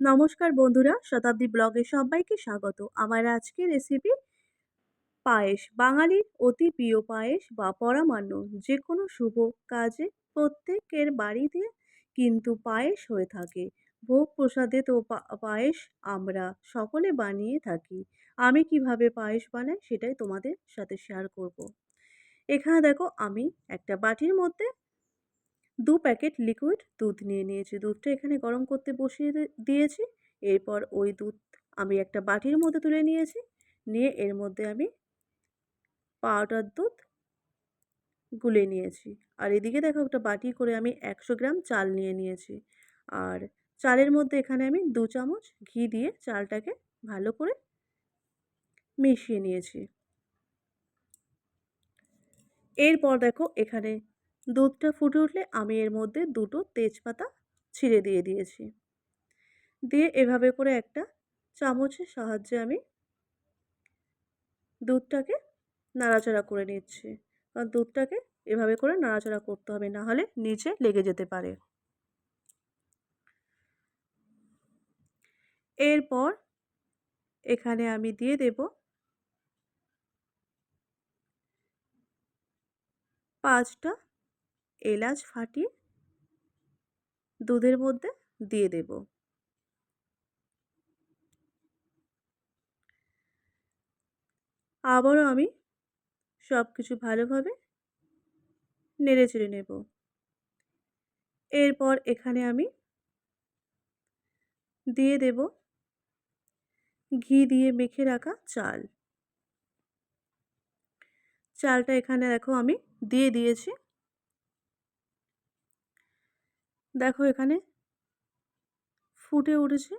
নমস্কার বন্ধুরা, শতাব্দী ব্লগে সবাইকে স্বাগত। আমার আজকের রেসিপি পায়েস, বাঙালির অতি প্রিয় পায়েস বা পরামান্য। যে কোনো শুভ কাজে প্রত্যেকের বাড়িতে কিন্তু পায়েস হয়ে থাকে। ভোগ প্রসাদে তো পায়েস আমরা সকলে বানিয়ে থাকি। আমি কীভাবে পায়েস বানাই সেটাই তোমাদের সাথে শেয়ার করব। এখানে দেখো, আমি একটা বাটির মধ্যে দু প্যাকেট লিকুইড দুধ নিয়ে নিয়েছি। দুধটা এখানে গরম করতে বসিয়ে দিয়েছি। এরপর ওই দুধ আমি একটা বাটির মধ্যে তুলে নিয়েছি। নিয়ে এর মধ্যে আমি পাউডার দুধ গুলে নিয়েছি। আর এদিকে দেখো একটা বাটি করে আমি একশো গ্রাম চাল নিয়ে নিয়েছি। আর চালের মধ্যে এখানে আমি দু চামচ ঘি দিয়ে চালটাকে ভালো করে মিশিয়ে নিয়েছি। এরপর দেখো এখানে দুধটা ফুটে উঠলে আমি এর মধ্যে দুটো তেজপাতা ছিঁড়ে দিয়ে দিয়েছি। দিয়ে এভাবে করে একটা চামচের সাহায্যে আমি দুধটাকে নাড়াচাড়া করে নিচ্ছি। কারণ দুধটাকে এভাবে করে নাড়াচাড়া করতে হবে, না হলে নিচে লেগে যেতে পারে। এরপর এখানে আমি দিয়ে দেব পাঁচটা এলাচ ফাটিয়ে দুধের মধ্যে দিয়ে দেব। আবারও আমি সব কিছু ভালোভাবে নেড়ে চেড়ে নেব। এরপর এখানে আমি দিয়ে দেব ঘি দিয়ে মেখে রাখা চাল। চালটা এখানে দেখো আমি দিয়ে দিয়েছি। দেখো এখানে ফুটে উঠেছে।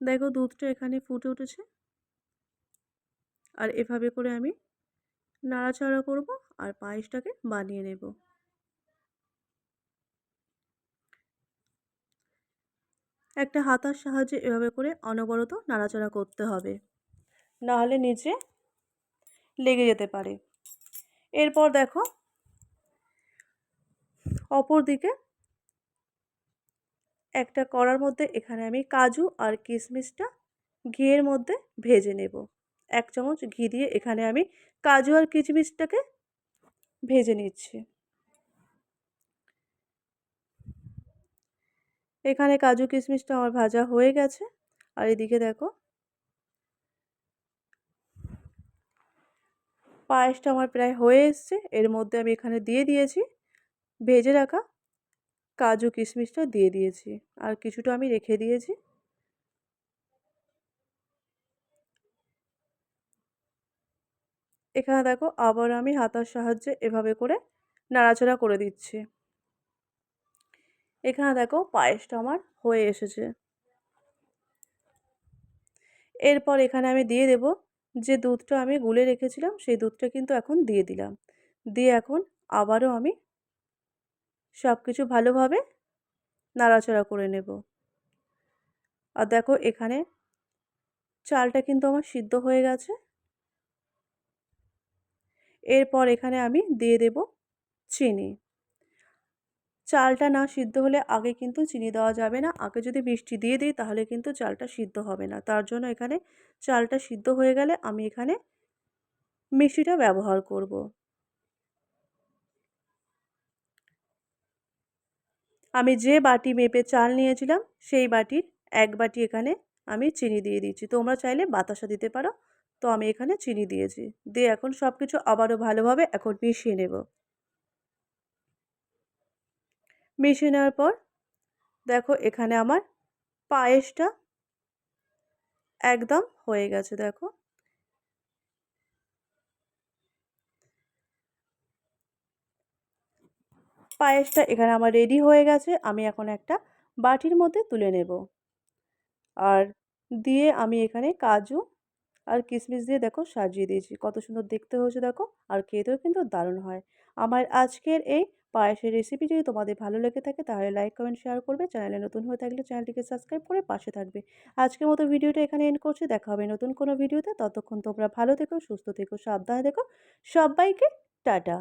দেখো দুধটা এখানে ফুটে উঠেছে। আর এভাবে করে আমি নাড়াচাড়া করব আর পায়েসটাকে বানিয়ে নেব। একটা হাতার সাহায্যে এভাবে করে অনবরত নাড়াচাড়া করতে হবে। নাহলে নিচে লেগে যেতে পারে। এরপর দেখো, অপর দিকে একটা কড়ার মধ্যে এখানে আমি কাজু আর কিশমিশটা ঘিয়ের মধ্যে ভেজে নেব। এক চামচ ঘি দিয়ে এখানে আমি কাজু আর কিশমিশটাকে ভেজে নিচ্ছি। এখানে কাজু কিশমিশটা আমার ভাজা হয়ে গেছে। আর এদিকে দেখো পায়েসটা আমার প্রায় হয়ে এসছে। এর মধ্যে আমি এখানে দিয়ে দিয়েছি ভেজে রাখা কাজু কিশমিশটা দিয়ে দিয়েছি। আর কিছুটা আমি রেখে দিয়েছি। এখানে দেখো আবার আমি হাতার সাহায্যে এভাবে করে নাড়াচাড়া করে দিচ্ছি। এখানে দেখো পায়েসটা আমার হয়ে এসেছে। এরপর এখানে আমি দিয়ে দেব যে দুধটা আমি গুলে রেখেছিলাম, সেই দুধটা কিন্তু এখন দিয়ে দিলাম। দিয়ে এখন আবারও আমি সব কিছু ভালোভাবে নাড়াচাড়া করে নেব। আর দেখো এখানে চালটা কিন্তু আমার সিদ্ধ হয়ে গেছে। এরপর এখানে আমি দিয়ে দেব চিনি। চালটা না সিদ্ধ হলে আগে কিন্তু চিনি দেওয়া যাবে না। আগে যদি মিষ্টি দিয়ে দিই তাহলে কিন্তু চালটা সিদ্ধ হবে না। তার জন্য এখানে চালটা সিদ্ধ হয়ে গেলে আমি এখানে মিষ্টিটা ব্যবহার করব। আমি যে বাটি মেপে চাল নিয়েছিলাম সেই বাটির এক বাটি এখানে আমি চিনি দিয়ে দিচ্ছি তোমরা চাইলে বাতাসা দিতে পারো। তো আমি এখানে চিনি দিয়েছি। দিয়ে এখন সব কিছু আবারও ভালোভাবে এখন মিশিয়ে নেব। মিশিয়ে নেওয়ার পর, দেখো এখানে আমার পায়েসটা একদম হয়ে গেছে, দেখো। পায়েসটা এখানে আমার রেডি হয়ে গেছে, আমি এখন একটা বাটির মধ্যে তুলে নেব। আর দিয়ে আমি এখানে কাজু আর কিশমিশ দিয়ে দেখো সাজিয়ে দিয়েছি, কত সুন্দর দেখতে হয়েছে, দেখো। আর খেতেও কিন্তু দারুণ হয়। আমার আজকের এই পায়েসের রেসিপি যদি তোমাদের ভালো লেগে থাকে তাহলে লাইক কমেন্ট শেয়ার করবে। চ্যানেলে নতুন হয়ে থাকলে চ্যানেলটিকে সাবস্ক্রাইব করে পাশে থাকবে। আজকের মতো ভিডিওটা এখানে এন্ড করছি। দেখা হবে নতুন কোনো ভিডিওতে ততক্ষণ তোমরা ভালো থেকো, সুস্থ থেকো, সাবধানে থেকো। সবাইকে টাটা।